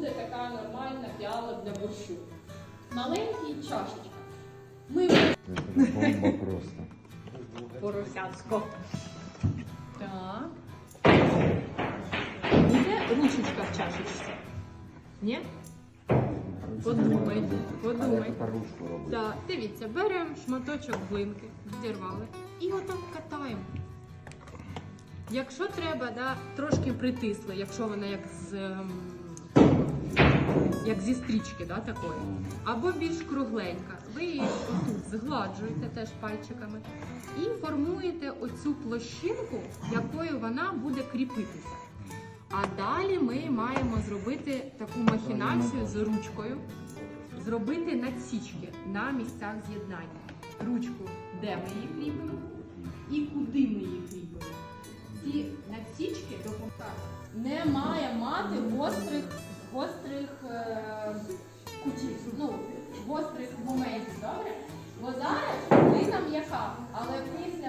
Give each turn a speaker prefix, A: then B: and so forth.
A: буде така нормальна піала для борщу. Маленький чашечка. Ми
B: бомба просто.
A: поросятсько. Так. Буде ручечка в чашечці. Ні? Подумай, подумай. Так, дивіться, беремо шматочок глинки, відірвали і отак катаємо. Якщо треба, да, трошки притисли, якщо вона як з ем, як зі стрічки, да, такої. Або більш кругленька. Ви її отут згладжуєте теж пальчиками і формуєте оцю площинку, якою вона буде кріпитися. А далі ми маємо зробити таку махінацію з ручкою, зробити надсічки на місцях з'єднання. Ручку, де ми її кріпимо, і куди ми її кріпимо. Ці надсічки допомагають. Не має мати гострих, гострих моментів, добре? Вода глина м'яка, але в випалку